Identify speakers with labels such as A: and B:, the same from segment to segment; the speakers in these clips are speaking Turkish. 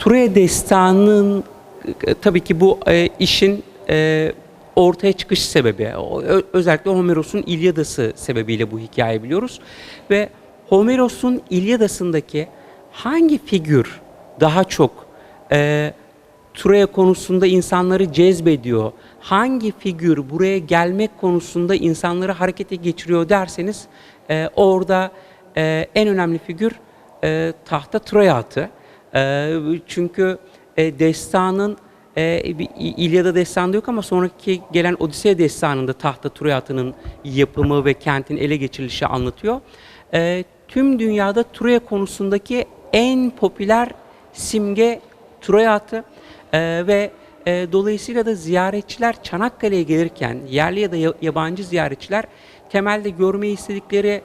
A: Troya destanının e, tabii ki bu e, işin e, ortaya çıkış sebebi. Özellikle Homeros'un İlyadası sebebiyle bu hikayeyi biliyoruz. Ve Homeros'un İlyadası'ndaki hangi figür daha çok e, Troya konusunda insanları cezbediyor? Hangi figür buraya gelmek konusunda insanları harekete geçiriyor derseniz e, orada e, en önemli figür e, tahta Troya atı. E, çünkü e, destanın e, İlyada destanında yok ama sonraki gelen Odisea destanında tahta Troya atının yapımı ve kentin ele geçirilişi anlatıyor. E, tüm dünyada Troya konusundaki en popüler simge Troya atı E, ve dolayısıyla da ziyaretçiler Çanakkale'ye gelirken yerli ya da ya- yabancı ziyaretçiler temelde görmeyi istedikleri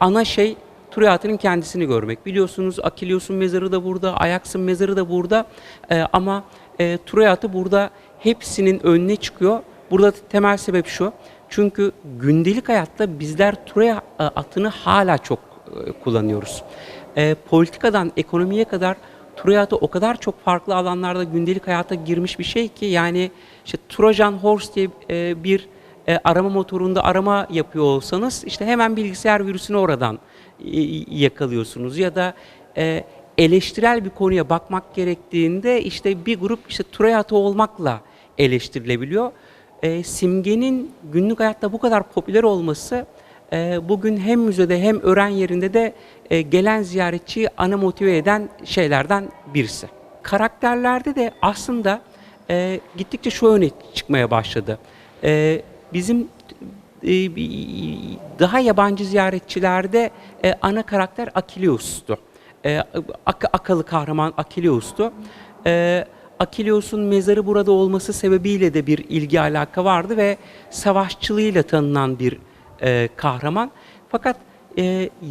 A: ana şey Troya atının kendisini görmek. Biliyorsunuz Akilios'un mezarı da burada, Ajax'ın mezarı da burada E, ama e, Troya atı burada hepsinin önüne çıkıyor. Burada temel sebep şu. Çünkü gündelik hayatta bizler Troya e, atını hala çok e, kullanıyoruz. E, politikadan ekonomiye kadar Troya atı o kadar çok farklı alanlarda gündelik hayata girmiş bir şey ki yani işte Trojan Horse diye e, bir e, arama motorunda arama yapıyor olsanız işte hemen bilgisayar virüsünü oradan yakalıyorsunuz ya da e, eleştirel bir konuya bakmak gerektiğinde işte bir grup işte Troya atı olmakla eleştirilebiliyor. E, simgenin günlük hayatta bu kadar popüler olması e, bugün hem müzede hem öğren yerinde de e, gelen ziyaretçiyi ana motive eden şeylerden birisi. Karakterlerde de aslında e, gittikçe şu öne çıkmaya başladı. E, bizim e, daha yabancı ziyaretçilerde e, ana karakter Akileus'tu. E, ak- akalı kahraman Akileus'tu. E, Akileus'un mezarı burada olması sebebiyle de bir ilgi alaka vardı ve savaşçılığıyla tanınan bir kahraman. Fakat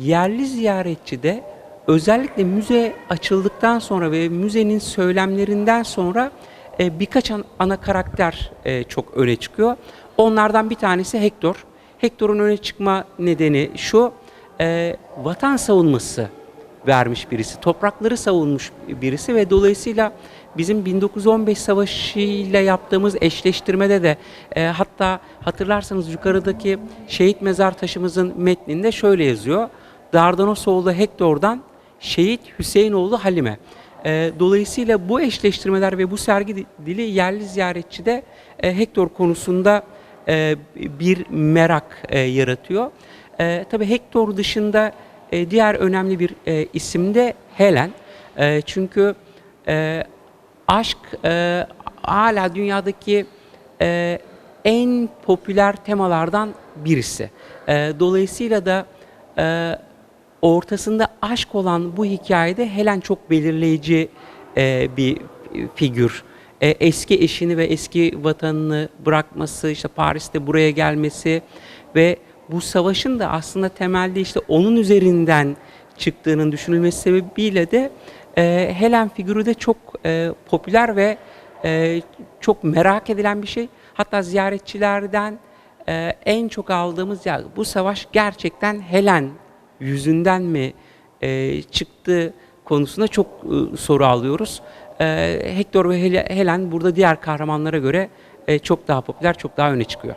A: yerli ziyaretçi de özellikle müze açıldıktan sonra ve müzenin söylemlerinden sonra birkaç an- ana karakter çok öne çıkıyor. Onlardan bir tanesi Hector. Hector'un öne çıkma nedeni şu, e, vatan savunması vermiş birisi, toprakları savunmuş birisi ve dolayısıyla bizim 1915 savaşıyla yaptığımız eşleştirmede de e, hatta hatırlarsanız yukarıdaki şehit mezar taşımızın metninde şöyle yazıyor. Dardanosoğlu Hector'dan şehit Hüseyinoğlu Halime. E, dolayısıyla bu eşleştirmeler ve bu sergi di- dili yerli ziyaretçide e, Hector konusunda e, bir merak e, yaratıyor. E, tabii Hector dışında e, diğer önemli bir isim de Helen. Çünkü aşk hala dünyadaki en popüler temalardan birisi. Dolayısıyla da ortasında aşk olan bu hikayede Helen çok belirleyici bir figür. E, eski eşini ve eski vatanını bırakması, işte Paris'te buraya gelmesi ve bu savaşın da aslında temelde işte onun üzerinden çıktığının düşünülmesi sebebiyle de e, Helen figürü de çok e, popüler ve e, çok merak edilen bir şey. Hatta ziyaretçilerden e, en çok aldığımız ya bu savaş gerçekten Helen yüzünden mi e, çıktı konusunda çok e, soru alıyoruz. E, Hector ve Hel- Helen burada diğer kahramanlara göre e, çok daha popüler, çok daha öne çıkıyor.